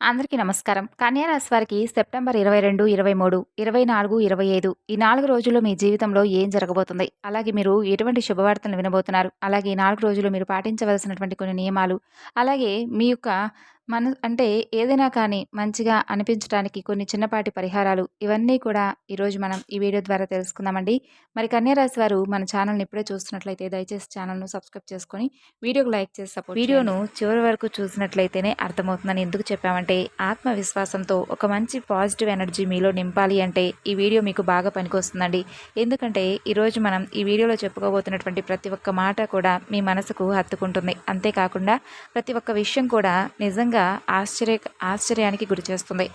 అందరికీ నమస్కారం. కన్యారాశి వారికి సెప్టెంబర్ ఇరవై రెండు ఇరవై మూడు ఇరవై నాలుగు ఇరవై ఐదు ఈ నాలుగు రోజుల్లో మీ జీవితంలో ఏం జరగబోతుంది? అలాగే మీరు ఎటువంటి శుభవార్తలు వినబోతున్నారు? అలాగే ఈ నాలుగు రోజులు మీరు పాటించవలసినటువంటి కొన్ని నియమాలు? అలాగే మీ యొక్క మన అంటే ఏదైనా కానీ మంచిగా అనిపించడానికి కొన్ని చిన్నపాటి పరిహారాలు ఇవన్నీ కూడా ఈరోజు మనం ఈ వీడియో ద్వారా తెలుసుకుందామండి. మరి కన్యారాశి వారు మన ఛానల్ని ఇప్పుడే చూస్తున్నట్లయితే దయచేసి ఛానల్ను సబ్స్క్రైబ్ చేసుకొని వీడియోకు లైక్ చేసి సపోర్ట్ వీడియోను చివరి వరకు చూసినట్లయితేనే అర్థమవుతుందని ఎందుకు చెప్పామంటే ఆత్మవిశ్వాసంతో ఒక మంచి పాజిటివ్ ఎనర్జీ మీలో నింపాలి అంటే ఈ వీడియో మీకు బాగా పనికొస్తుందండి. ఎందుకంటే ఈరోజు మనం ఈ వీడియోలో చెప్పుకోబోతున్నటువంటి ప్రతి ఒక్క మాట కూడా మీ మనసుకు హత్తుకుంటుంది. అంతేకాకుండా ప్రతి ఒక్క విషయం కూడా నిజంగా ఆశ్చర్య ఆశ్చర్యానికి గురి చేస్తుంది.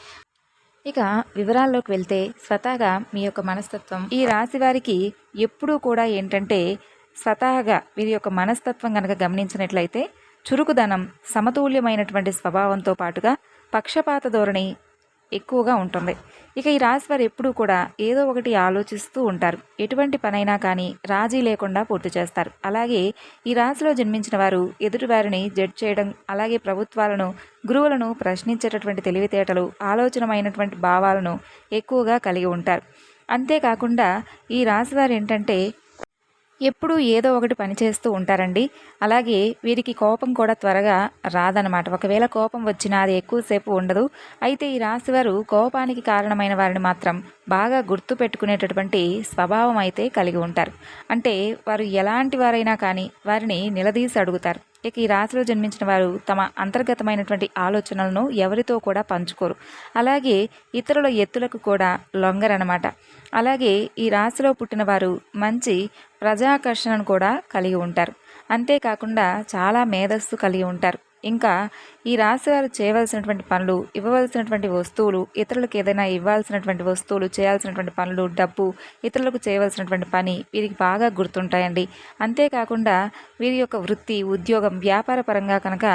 ఇక వివరాల్లోకి వెళ్తే స్వతహాగా మీ యొక్క మనస్తత్వం. ఈ రాశి వారికి ఎప్పుడూ కూడా ఏంటంటే స్వతహాగా వీరి యొక్క మనస్తత్వం కనుక గమనించినట్లయితే చురుకుదనం సమతుల్యమైనటువంటి స్వభావంతో పాటుగా పక్షపాత ధోరణి ఎక్కువగా ఉంటుంది. ఇక ఈ రాశివారు ఎప్పుడూ కూడా ఏదో ఒకటి ఆలోచిస్తూ ఉంటారు. ఎటువంటి పనైనా కానీ రాజీ లేకుండా పూర్తి చేస్తారు. అలాగే ఈ రాశిలో జన్మించిన వారు ఎదుటివారిని జడ్జ్ చేయడం అలాగే ప్రభుత్వాలను గురువులను ప్రశ్నించేటటువంటి తెలివితేటలు ఆలోచనమైనటువంటి భావాలను ఎక్కువగా కలిగి ఉంటారు. అంతేకాకుండా ఈ రాశివారు ఏంటంటే ఎప్పుడూ ఏదో ఒకటి పని చేస్తూ ఉంటారండి. అలాగే వీరికి కోపం కూడా త్వరగా రాదనమాట ఒకవేళ కోపం వచ్చినా అది ఎక్కువసేపు ఉండదు. అయితే ఈ రాశివారు కోపానికి కారణమైన వారిని మాత్రం బాగా గుర్తు పెట్టుకునేటటువంటి స్వభావం అయితే కలిగి ఉంటారు. అంటే వారు ఎలాంటి వారైనా కానీ వారిని నిలదీసి అడుగుతారు. ఇక ఈ రాశిలో జన్మించిన వారు తమ అంతర్గతమైనటువంటి ఆలోచనలను ఎవరితో కూడా పంచుకోరు. అలాగే ఇతరుల ఎత్తులకు కూడా లొంగరనమాట అలాగే ఈ రాశిలో పుట్టిన వారు మంచి ప్రజాకర్షణను కూడా కలిగి ఉంటారు. అంతేకాకుండా చాలా మేధస్సు కలిగి ఉంటారు. ఇంకా ఈ రాశి వారు చేయవలసినటువంటి పనులు ఇవ్వవలసినటువంటి వస్తువులు ఇతరులకు ఏదైనా ఇవ్వాల్సినటువంటి వస్తువులు చేయాల్సినటువంటి పనులు డబ్బు ఇతరులకు చేయవలసినటువంటి పని వీరికి బాగా గుర్తుంటాయండి. అంతేకాకుండా వీరి యొక్క వృత్తి ఉద్యోగం వ్యాపార పరంగా కనుక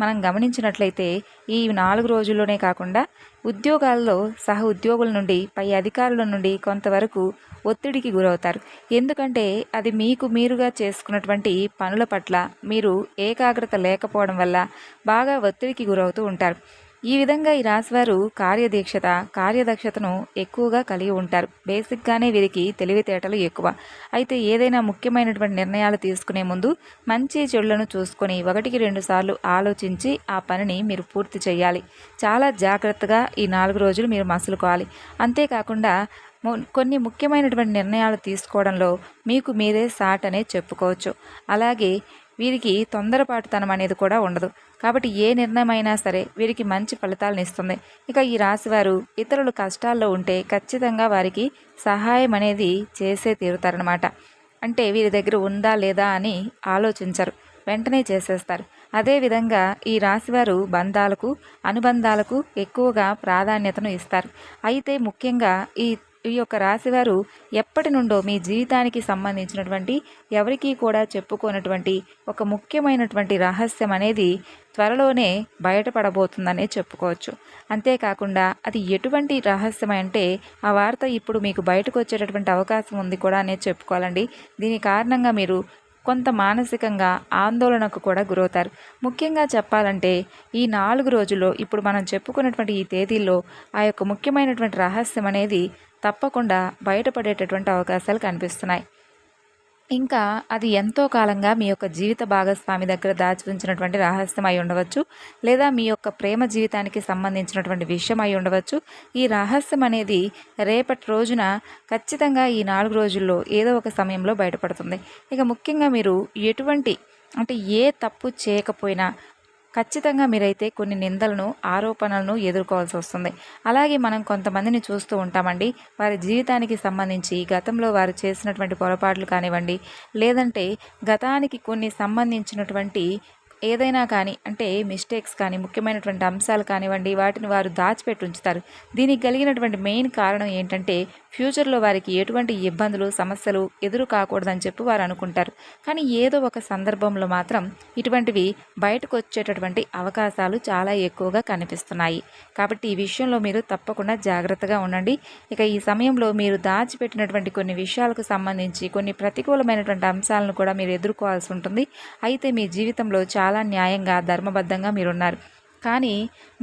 మనం గమనించినట్లయితే ఈ నాలుగు రోజుల్లోనే కాకుండా ఉద్యోగాల్లో సహ ఉద్యోగుల నుండి పై అధికారుల నుండి కొంతవరకు ఒత్తిడికి గురవుతారు. ఎందుకంటే అది మీకు మీరుగా చేసుకున్నటువంటి పనుల పట్ల మీరు ఏకాగ్రత లేకపోవడం వల్ల బాగా ఒత్తిడికి గురవుతూ ఉంటారు. ఈ విధంగా ఈ రాశివారు కార్యదీక్షత కార్యదక్షతను ఎక్కువగా కలిగి ఉంటారు. బేసిక్గానే వీరికి తెలివితేటలు ఎక్కువ. అయితే ఏదైనా ముఖ్యమైనటువంటి నిర్ణయాలు తీసుకునే ముందు మంచి చెడులను చూసుకొని ఒకటికి రెండు సార్లు ఆలోచించి ఆ పనిని మీరు పూర్తి చేయాలి. చాలా జాగ్రత్తగా ఈ నాలుగు రోజులు మీరు మసులుకోవాలి. అంతేకాకుండా కొన్ని ముఖ్యమైనటువంటి నిర్ణయాలు తీసుకోవడంలో మీకు మీరే సాట్ అనే చెప్పుకోవచ్చు. అలాగే వీరికి తొందరపాటుతనం అనేది కూడా ఉండదు. కాబట్టి ఏ నిర్ణయం అయినా సరే వీరికి మంచి ఫలితాలను ఇస్తుంది. ఇక ఈ రాశివారు ఇతరులు కష్టాల్లో ఉంటే ఖచ్చితంగా వారికి సహాయం అనేది చేసే తీరుతారనమాట అంటే వీరి దగ్గర ఉందా లేదా అని ఆలోచించరు. వెంటనే చేసేస్తారు. అదేవిధంగా ఈ రాశివారు బంధాలకు అనుబంధాలకు ఎక్కువగా ప్రాధాన్యతను ఇస్తారు. అయితే ముఖ్యంగా ఈ ఈ యొక్క రాశివారు ఎప్పటి నుండో మీ జీవితానికి సంబంధించినటువంటి ఎవరికీ కూడా చెప్పుకోనటువంటి ఒక ముఖ్యమైనటువంటి రహస్యం అనేది త్వరలోనే బయటపడబోతుందనే చెప్పుకోవచ్చు. అంతేకాకుండా అది ఎటువంటి రహస్యం అంటే ఆ వార్త ఇప్పుడు మీకు బయటకు వచ్చేటటువంటి అవకాశం ఉంది కూడా అనేది చెప్పుకోవాలండి. దీని కారణంగా మీరు కొంత మానసికంగా ఆందోళనకు కూడా గురవుతారు. ముఖ్యంగా చెప్పాలంటే ఈ నాలుగు రోజుల్లో ఇప్పుడు మనం చెప్పుకున్నటువంటి ఈ తేదీల్లో ఆ యొక్క ముఖ్యమైనటువంటి రహస్యం అనేది తప్పకుండా బయటపడేటటువంటి అవకాశాలు కనిపిస్తున్నాయి. ఇంకా అది ఎంతో కాలంగా మీ యొక్క జీవిత భాగస్వామి దగ్గర దాచి ఉంచినటువంటి రహస్యం అయి ఉండవచ్చు లేదా మీ యొక్క ప్రేమ జీవితానికి సంబంధించినటువంటి విషయం అయి ఉండవచ్చు. ఈ రహస్యం అనేది రేపటి రోజున ఖచ్చితంగా ఈ నాలుగు రోజుల్లో ఏదో ఒక సమయంలో బయటపడుతుంది. ఇక ముఖ్యంగా మీరు ఎటువంటి అంటే ఏ తప్పు చేయకపోయినా ఖచ్చితంగా మీరైతే కొన్ని నిందలను ఆరోపణలను ఎదుర్కోవాల్సి వస్తుంది. అలాగే మనం కొంతమందిని చూస్తూ ఉంటామండి. వారి జీవితానికి సంబంధించి గతంలో వారు చేసినటువంటి పొరపాట్లు కానివ్వండి లేదంటే గతానికి కొన్ని సంబంధించినటువంటి ఏదైనా కానీ అంటే మిస్టేక్స్ కానీ ముఖ్యమైనటువంటి అంశాలు కానివ్వండి వాటిని వారు దాచిపెట్టి ఉంచుతారు. దీనికి కలిగినటువంటి మెయిన్ కారణం ఏంటంటే ఫ్యూచర్లో వారికి ఎటువంటి ఇబ్బందులు సమస్యలు ఎదురు కాకూడదని చెప్పి వారు అనుకుంటారు. కానీ ఏదో ఒక సందర్భంలో మాత్రం ఇటువంటివి బయటకు వచ్చేటటువంటి అవకాశాలు చాలా ఎక్కువగా కనిపిస్తున్నాయి. కాబట్టి ఈ విషయంలో మీరు తప్పకుండా జాగ్రత్తగా ఉండండి. ఇక ఈ సమయంలో మీరు దాచిపెట్టినటువంటి కొన్ని విషయాలకు సంబంధించి కొన్ని ప్రతికూలమైనటువంటి అంశాలను కూడా మీరు ఎదుర్కోవాల్సి ఉంటుంది. అయితే మీ జీవితంలో చాలా న్యాయంగా ధర్మబద్ధంగా మీరున్నారు. కానీ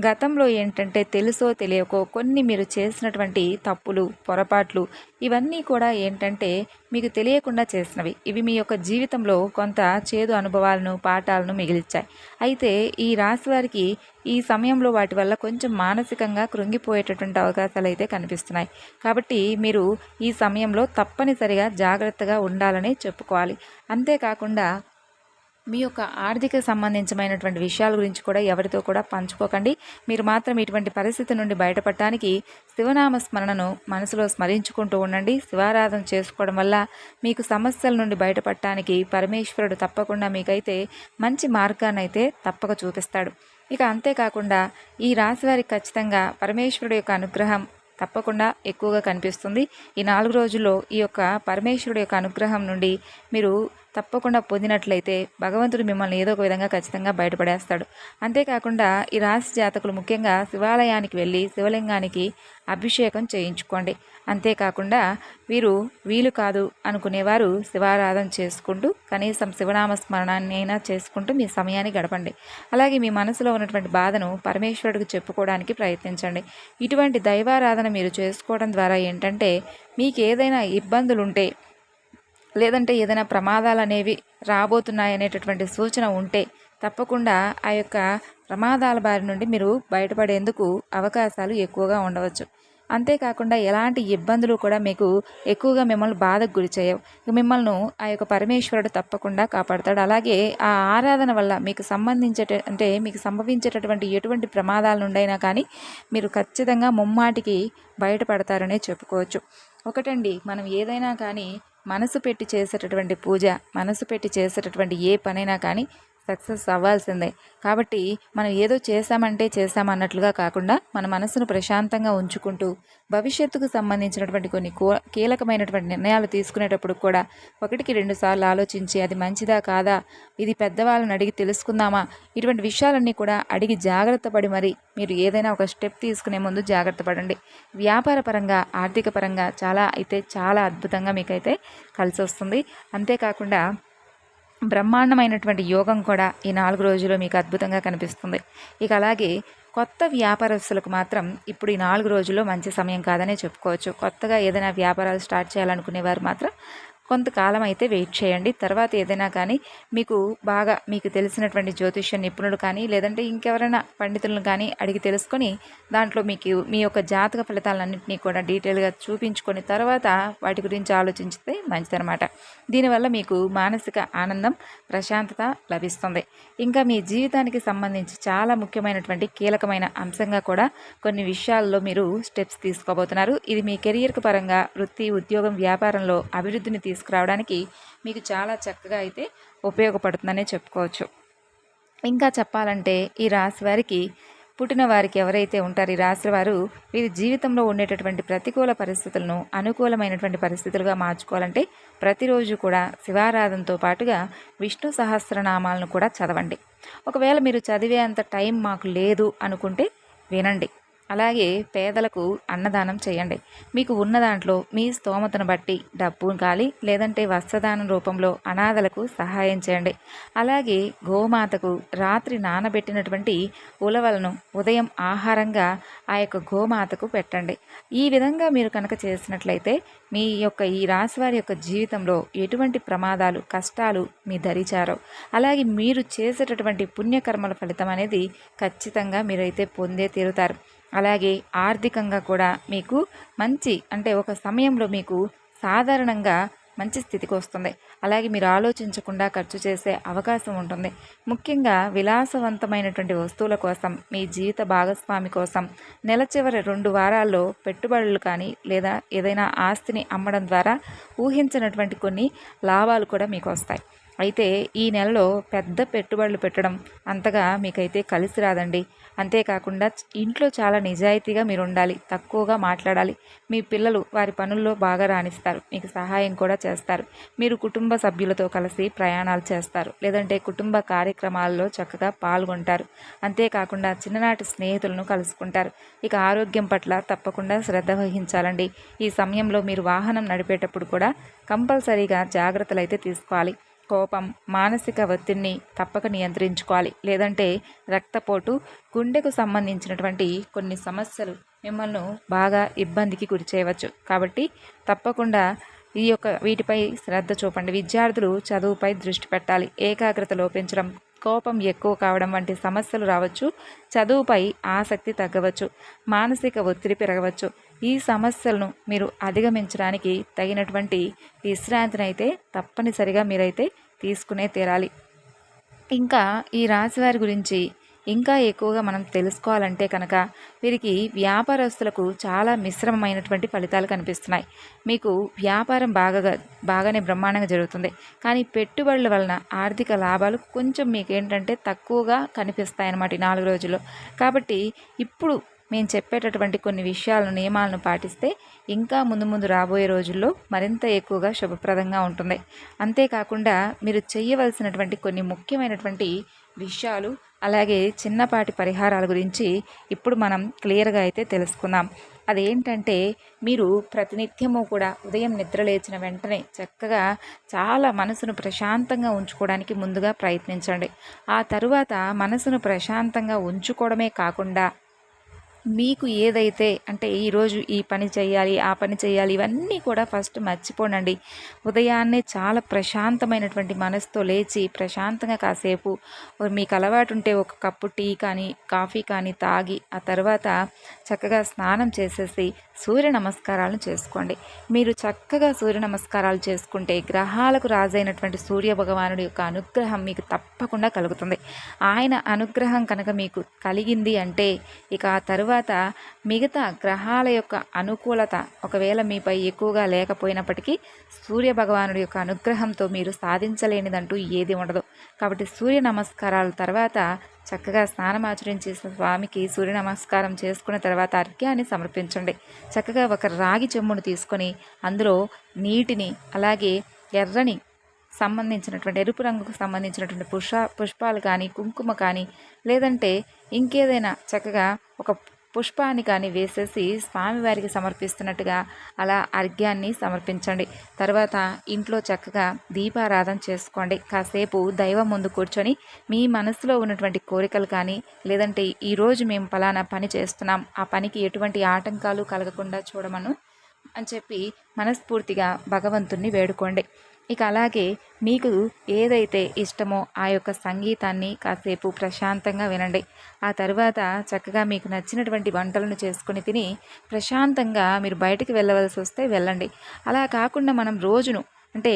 గతంలో ఏంటంటే తెలుసో తెలియకో కొన్ని మీరు చేసినటువంటి తప్పులు పొరపాట్లు ఇవన్నీ కూడా ఏంటంటే మీకు తెలియకుండా చేసినవి. ఇవి మీ యొక్క జీవితంలో కొంత చేదు అనుభవాలను పాఠాలను మిగిలిచ్చాయి. అయితే ఈ రాశి వారికి ఈ సమయంలో వాటి వల్ల కొంచెం మానసికంగా కృంగిపోయేటటువంటి అవకాశాలు అయితే కనిపిస్తున్నాయి. కాబట్టి మీరు ఈ సమయంలో తప్పనిసరిగా జాగ్రత్తగా ఉండాలని చెప్పుకోవాలి. అంతేకాకుండా మీ యొక్క ఆర్థిక సంబంధించినటువంటి విషయాల గురించి కూడా ఎవరితో కూడా పంచుకోకండి. మీరు మాత్రం ఇటువంటి పరిస్థితి నుండి బయటపడటానికి శివనామ స్మరణను మనసులో స్మరించుకుంటూ ఉండండి. శివారాధన చేసుకోవడం వల్ల మీకు సమస్యల నుండి బయటపడటానికి పరమేశ్వరుడు తప్పకుండా మీకైతే మంచి మార్గాన్ని అయితే తప్పక చూపిస్తాడు. ఇక అంతేకాకుండా ఈ రాశి వారికి ఖచ్చితంగా పరమేశ్వరుడు యొక్క అనుగ్రహం తప్పకుండా ఎక్కువగా కనిపిస్తుంది. ఈ నాలుగు రోజుల్లో ఈ యొక్క పరమేశ్వరుడు యొక్క అనుగ్రహం నుండి మీరు తప్పకుండా పొందినట్లయితే భగవంతుడు మిమ్మల్ని ఏదో ఒక విధంగా ఖచ్చితంగా బయటపడేస్తాడు. అంతేకాకుండా ఈ రాశి జాతకులు ముఖ్యంగా శివాలయానికి వెళ్ళి శివలింగానికి అభిషేకం చేయించుకోండి. అంతేకాకుండా వీరు వీలు కాదు అనుకునేవారు శివారాధన చేసుకుంటూ కనీసం శివనామ స్మరణాన్ని అయినా చేసుకుంటూ మీ సమయాన్ని గడపండి. అలాగే మీ మనసులో ఉన్నటువంటి బాధను పరమేశ్వరుడికి చెప్పుకోవడానికి ప్రయత్నించండి. ఇటువంటి దైవారాధన మీరు చేసుకోవడం ద్వారా ఏంటంటే మీకు ఏదైనా ఇబ్బందులు ఉంటే లేదంటే ఏదైనా ప్రమాదాలు అనేవి రాబోతున్నాయనేటటువంటి సూచన ఉంటే తప్పకుండా ఆ యొక్క ప్రమాదాల బారి నుండి మీరు బయటపడేందుకు అవకాశాలు ఎక్కువగా ఉండవచ్చు. అంతేకాకుండా ఎలాంటి ఇబ్బందులు కూడా మీకు ఎక్కువగా మిమ్మల్ని బాధకు గురి చేయవు. మిమ్మల్ని ఆ యొక్క పరమేశ్వరుడు తప్పకుండా కాపాడతాడు. అలాగే ఆ ఆరాధన వల్ల మీకు సంబంధించేట అంటే మీకు సంభవించేటటువంటి ఎటువంటి ప్రమాదాల నుండైనా కానీ మీరు ఖచ్చితంగా ముమ్మాటికి బయటపడతారనే చెప్పుకోవచ్చు. ఒకటండి మనం ఏదైనా కానీ మనసు పెట్టి చేసేటటువంటి పూజ మనసు పెట్టి చేసేటటువంటి ఏ పనైనా కానీ సక్సెస్ అవ్వాల్సిందే. కాబట్టి మనం ఏదో చేశామంటే చేశామన్నట్లుగా కాకుండా మన మనసును ప్రశాంతంగా ఉంచుకుంటూ భవిష్యత్తుకు సంబంధించినటువంటి కొన్ని కీలకమైనటువంటి నిర్ణయాలు తీసుకునేటప్పుడు కూడా ఒకటికి రెండు సార్లు ఆలోచించి అది మంచిదా కాదా ఇది పెద్దవాళ్ళని అడిగి తెలుసుకుందామా ఇటువంటి విషయాలన్నీ కూడా అడిగి జాగ్రత్త పడి మరి మీరు ఏదైనా ఒక స్టెప్ తీసుకునే ముందు జాగ్రత్త పడండి. వ్యాపార పరంగా ఆర్థిక పరంగా చాలా అయితే చాలా అద్భుతంగా మీకైతే కలిసి వస్తుంది అంతేకాకుండా బ్రహ్మాండమైనటువంటి యోగం కూడా ఈ నాలుగు రోజులు మీకు అద్భుతంగా కనిపిస్తుంది. ఇక అలాగే కొత్త వ్యాపారస్తులకు మాత్రం ఇప్పుడు ఈ నాలుగు రోజుల్లో మంచి సమయం కాదనే చెప్పుకోవచ్చు. కొత్తగా ఏదైనా వ్యాపారాలు స్టార్ట్ చేయాలనుకునేవారు మాత్రం కొంతకాలం అయితే వెయిట్ చేయండి. తర్వాత ఏదైనా కానీ మీకు బాగా మీకు తెలిసినటువంటి జ్యోతిష్య నిపుణులు కానీ లేదంటే ఇంకెవరైనా పండితులను కానీ అడిగి తెలుసుకొని దాంట్లో మీకు మీ యొక్క జాతక ఫలితాలన్నింటినీ కూడా డీటెయిల్గా చూపించుకొని తర్వాత వాటి గురించి ఆలోచించితే మంచిదనమాట దీనివల్ల మీకు మానసిక ఆనందం ప్రశాంతత లభిస్తుంది. ఇంకా మీ జీవితానికి సంబంధించి చాలా ముఖ్యమైనటువంటి కీలకమైన అంశంగా కూడా కొన్ని విషయాల్లో మీరు స్టెప్స్ తీసుకోబోతున్నారు. ఇది మీ కెరియర్కు పరంగా వృత్తి ఉద్యోగం వ్యాపారంలో అభివృద్ధిని తీసుకు తీసుకురావడానికి మీకు చాలా చక్కగా అయితే ఉపయోగపడుతుందనే చెప్పుకోవచ్చు. ఇంకా చెప్పాలంటే ఈ రాశి వారికి పుట్టిన వారికి ఎవరైతే ఉంటారో ఈ రాశి వారు వీరి జీవితంలో ఉండేటటువంటి ప్రతికూల పరిస్థితులను అనుకూలమైనటువంటి పరిస్థితులుగా మార్చుకోవాలంటే ప్రతిరోజు కూడా శివారాధనతో పాటుగా విష్ణు సహస్రనామాలను కూడా చదవండి. ఒకవేళ మీరు చదివే అంత టైం మాకు లేదు అనుకుంటే వినండి. అలాగే పేదలకు అన్నదానం చేయండి. మీకు ఉన్న దాంట్లో మీ స్తోమతను బట్టి డబ్బు గాలి లేదంటే వస్త్రదానం రూపంలో అనాథలకు సహాయం చేయండి. అలాగే గోమాతకు రాత్రి నానబెట్టినటువంటి ఉలవలను ఉదయం ఆహారంగా ఆ యొక్క గోమాతకు పెట్టండి. ఈ విధంగా మీరు కనుక చేసినట్లయితే మీ యొక్క ఈ రాశివారి యొక్క జీవితంలో ఎటువంటి ప్రమాదాలు కష్టాలు మీ ధరిచారో అలాగే మీరు చేసేటటువంటి పుణ్యకర్మల ఫలితం అనేది ఖచ్చితంగా మీరైతే పొందే తీరుతారు. అలాగే ఆర్థికంగా కూడా మీకు మంచి అంటే ఒక సమయంలో మీకు సాధారణంగా మంచి స్థితికి వస్తుంది. అలాగే మీరు ఆలోచించకుండా ఖర్చు చేసే అవకాశం ఉంటుంది. ముఖ్యంగా విలాసవంతమైనటువంటి వస్తువుల కోసం మీ జీవిత భాగస్వామి కోసం నెల చివరి రెండు వారాల్లో పెట్టుబడులు కానీ లేదా ఏదైనా ఆస్తిని అమ్మడం ద్వారా ఊహించినటువంటి కొన్ని లాభాలు కూడా మీకు వస్తాయి. అయితే ఈ నెలలో పెద్ద పెట్టుబడులు పెట్టడం అంతగా మీకైతే కలిసి రాదండి. అంతేకాకుండా ఇంట్లో చాలా నిజాయితీగా మీరు ఉండాలి తక్కువగా మాట్లాడాలి. మీ పిల్లలు వారి పనుల్లో బాగా రాణిస్తారు మీకు సహాయం కూడా చేస్తారు. మీరు కుటుంబ సభ్యులతో కలిసి ప్రయాణాలు చేస్తారు లేదంటే కుటుంబ కార్యక్రమాల్లో చక్కగా పాల్గొంటారు. అంతేకాకుండా చిన్ననాటి స్నేహితులను కలుసుకుంటారు. ఇక ఆరోగ్యం పట్ల తప్పకుండా శ్రద్ధ వహించాలండి. ఈ సమయంలో మీరు వాహనం నడిపేటప్పుడు కూడా కంపల్సరీగా జాగ్రత్తలు అయితే తీసుకోవాలి. కోపం మానసిక ఒత్తిడిని తప్పక నియంత్రించుకోవాలి. లేదంటే రక్తపోటు గుండెకు సంబంధించినటువంటి కొన్ని సమస్యలు మిమ్మల్ని బాగా ఇబ్బందికి గురి చేయవచ్చు. కాబట్టి తప్పకుండా ఈ యొక్క వీటిపై శ్రద్ధ చూపండి. విద్యార్థులు చదువుపై దృష్టి పెట్టాలి. ఏకాగ్రత లోపించడం కోపం ఎక్కువ కావడం వంటి సమస్యలు రావచ్చు. చదువుపై ఆసక్తి తగ్గవచ్చు. మానసిక ఒత్తిడి పెరగవచ్చు. ఈ సమస్యలను మీరు అధిగమించడానికి తగినటువంటి విశ్రాంతినైతే తప్పనిసరిగా మీరైతే తీసుకునే తీరాలి. ఇంకా ఈ రాశివారి గురించి ఇంకా ఎక్కువగా మనం తెలుసుకోవాలంటే కనుక వీరికి వ్యాపారస్తులకు చాలా మిశ్రమమైనటువంటి ఫలితాలు కనిపిస్తున్నాయి. మీకు వ్యాపారం బాగా బాగానే బ్రహ్మాండంగా జరుగుతుంది. కానీ పెట్టుబడుల వలన ఆర్థిక లాభాలు కొంచెం మీకు ఏంటంటే తక్కువగా కనిపిస్తాయన్నమాట ఈ నాలుగు రోజుల్లో. కాబట్టి ఇప్పుడు మేము చెప్పేటటువంటి కొన్ని విషయాలను నియమాలను పాటిస్తే ఇంకా ముందు ముందు రాబోయే రోజుల్లో మరింత ఎక్కువగా శుభప్రదంగా ఉంటుంది. అంతేకాకుండా మీరు చేయవలసినటువంటి కొన్ని ముఖ్యమైనటువంటి విషయాలు అలాగే చిన్నపాటి పరిహారాల గురించి ఇప్పుడు మనం క్లియర్గా అయితే తెలుసుకుందాం. అదేంటంటే మీరు ప్రతినిత్యము కూడా ఉదయం నిద్ర లేచిన వెంటనే చక్కగా చాలా మనసును ప్రశాంతంగా ఉంచుకోవడానికి ముందుగా ప్రయత్నించండి. ఆ తరువాత మనసును ప్రశాంతంగా ఉంచుకోవడమే కాకుండా మీకు ఏదైతే అంటే ఈరోజు ఈ పని చేయాలి ఆ పని చేయాలి ఇవన్నీ కూడా ఫస్ట్ మర్చిపోనండి. ఉదయాన్నే చాలా ప్రశాంతమైనటువంటి మనసుతో లేచి ప్రశాంతంగా కాసేపు మీకు అలవాటు ఉంటే ఒక కప్పు టీ కానీ కాఫీ కానీ తాగి ఆ తర్వాత చక్కగా స్నానం చేసేసి సూర్య నమస్కారాలను చేసుకోండి. మీరు చక్కగా సూర్య నమస్కారాలు చేసుకుంటే గ్రహాలకు రాజైనటువంటి సూర్య భగవానుడి యొక్క అనుగ్రహం మీకు తప్పకుండా కలుగుతుంది. ఆయన అనుగ్రహం కనుక మీకు కలిగింది అంటే ఇక ఆ తర్వాత తర్వాత మిగతా గ్రహాల యొక్క అనుకూలత ఒకవేళ మీపై ఎక్కువగా లేకపోయినప్పటికీ సూర్య భగవానుడి యొక్క అనుగ్రహంతో మీరు సాధించలేనిదంటూ ఏది ఉండదు. కాబట్టి సూర్య నమస్కారాల తర్వాత చక్కగా స్నానం ఆచరించి స్వామికి సూర్య నమస్కారం చేసుకున్న తర్వాత అర్ఘ్యాన్ని సమర్పించండి. చక్కగా ఒక రాగి చెమ్మును తీసుకొని అందులో నీటిని అలాగే ఎర్రని సంబంధించినటువంటి ఎరుపు రంగుకు సంబంధించినటువంటి పుష్ప పుష్పాలు కానీ కుంకుమ కానీ లేదంటే ఇంకేదైనా చక్కగా ఒక పుష్పాన్ని కానీ వేసేసి స్వామివారికి సమర్పిస్తున్నట్టుగా అలా అర్ఘ్యాన్ని సమర్పించండి. తర్వాత ఇంట్లో చక్కగా దీపారాధన చేసుకోండి. కాసేపు దైవం ముందు కూర్చొని మీ మనసులో ఉన్నటువంటి కోరికలు కానీ లేదంటే ఈరోజు మేము ఫలానా పని చేస్తున్నాం ఆ పనికి ఎటువంటి ఆటంకాలు కలగకుండా చూడమను అని చెప్పి మనస్ఫూర్తిగా భగవంతుణ్ణి వేడుకోండి. ఇక అలాగే మీకు ఏదైతే ఇష్టమో ఆ యొక్క సంగీతాన్ని కాసేపు ప్రశాంతంగా వినండి. ఆ తర్వాత చక్కగా మీకు నచ్చినటువంటి వంటలను చేసుకుని తిని ప్రశాంతంగా మీరు బయటికి వెళ్ళవలసి వస్తే వెళ్ళండి. అలా కాకుండా మనం రోజును అంటే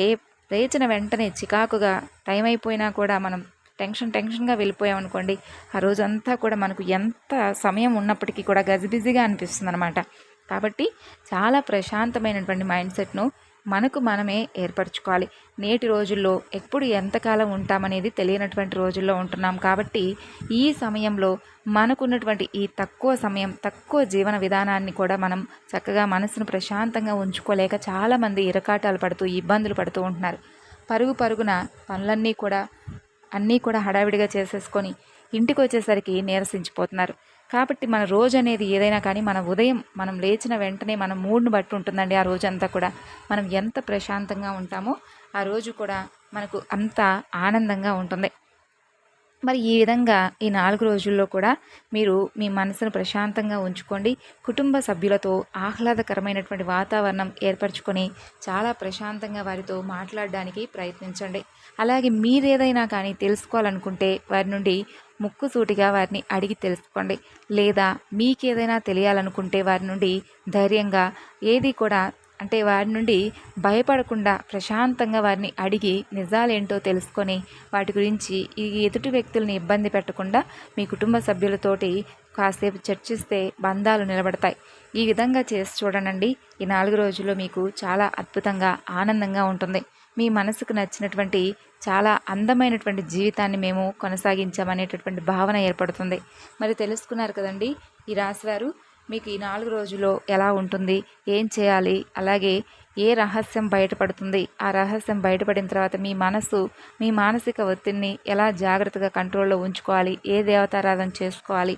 లేచిన వెంటనే చికాకుగా టైం అయిపోయినా కూడా మనం టెన్షన్ టెన్షన్గా వెళ్ళిపోయామనుకోండి ఆ రోజంతా కూడా మనకు ఎంత సమయం ఉన్నప్పటికీ కూడా గజిబిజిగా అనిపిస్తుంది అనమాట కాబట్టి చాలా ప్రశాంతమైనటువంటి మైండ్ సెట్ను మనకు మనమే ఏర్పరచుకోవాలి. నేటి రోజుల్లో ఎప్పుడు ఎంతకాలం ఉంటామనేది తెలియనటువంటి రోజుల్లో ఉంటున్నాం కాబట్టి ఈ సమయంలో మనకున్నటువంటి ఈ తక్కువ సమయం తక్కువ జీవన విధానాన్ని కూడా మనం చక్కగా మనసును ప్రశాంతంగా ఉంచుకోలేక చాలామంది ఇరకాటాలు పడుతూ ఇబ్బందులు పడుతూ ఉంటున్నారు. పరుగు పరుగున పనులన్నీ కూడా అన్నీ కూడా హడావిడిగా చేసేసుకొని ఇంటికి వచ్చేసరికి నీరసించిపోతున్నారు. కాబట్టి మన రోజు అనేది ఏదైనా కానీ మన ఉదయం మనం లేచిన వెంటనే మన మూడ్ను బట్టి ఉంటుందండి ఆ రోజంతా కూడా. మనం ఎంత ప్రశాంతంగా ఉంటామో ఆ రోజు కూడా మనకు అంత ఆనందంగా ఉంటుంది. మరి ఈ విధంగా ఈ నాలుగు రోజుల్లో కూడా మీరు మీ మనసును ప్రశాంతంగా ఉంచుకోండి. కుటుంబ సభ్యులతో ఆహ్లాదకరమైనటువంటి వాతావరణం ఏర్పరచుకొని చాలా ప్రశాంతంగా వారితో మాట్లాడడానికి ప్రయత్నించండి. అలాగే మీరేదైనా కానీ తెలుసుకోవాలనుకుంటే వారి నుండి ముక్కుసూటిగా వారిని అడిగి తెలుసుకోండి. లేదా మీకేదైనా తెలియాలనుకుంటే వారి నుండి ధైర్యంగా ఏది కూడా అంటే వారి నుండి భయపడకుండా ప్రశాంతంగా వారిని అడిగి నిజాలేంటో తెలుసుకొని వాటి గురించి ఈ ఎదుటి వ్యక్తుల్ని ఇబ్బంది పెట్టకుండా మీ కుటుంబ సభ్యులతోటి కాసేపు చర్చిస్తే బంధాలు నిలబడతాయి. ఈ విధంగా చేసి చూడనండి. ఈ నాలుగు రోజుల్లో మీకు చాలా అద్భుతంగా ఆనందంగా ఉంటుంది. మీ మనసుకు నచ్చినటువంటి చాలా అందమైనటువంటి జీవితాన్ని మేము కొనసాగించామనేటటువంటి భావన ఏర్పడుతుంది. మరి తెలుసుకున్నారు కదండి ఈ రాశివారు మీకు ఈ నాలుగు రోజుల్లో ఎలా ఉంటుంది ఏం చేయాలి అలాగే ఏ రహస్యం బయటపడుతుంది ఆ రహస్యం బయటపడిన తర్వాత మీ మనసు మీ మానసిక ఒత్తిడిని ఎలా జాగ్రత్తగా కంట్రోల్లో ఉంచుకోవాలి ఏ దేవతారాధన చేసుకోవాలి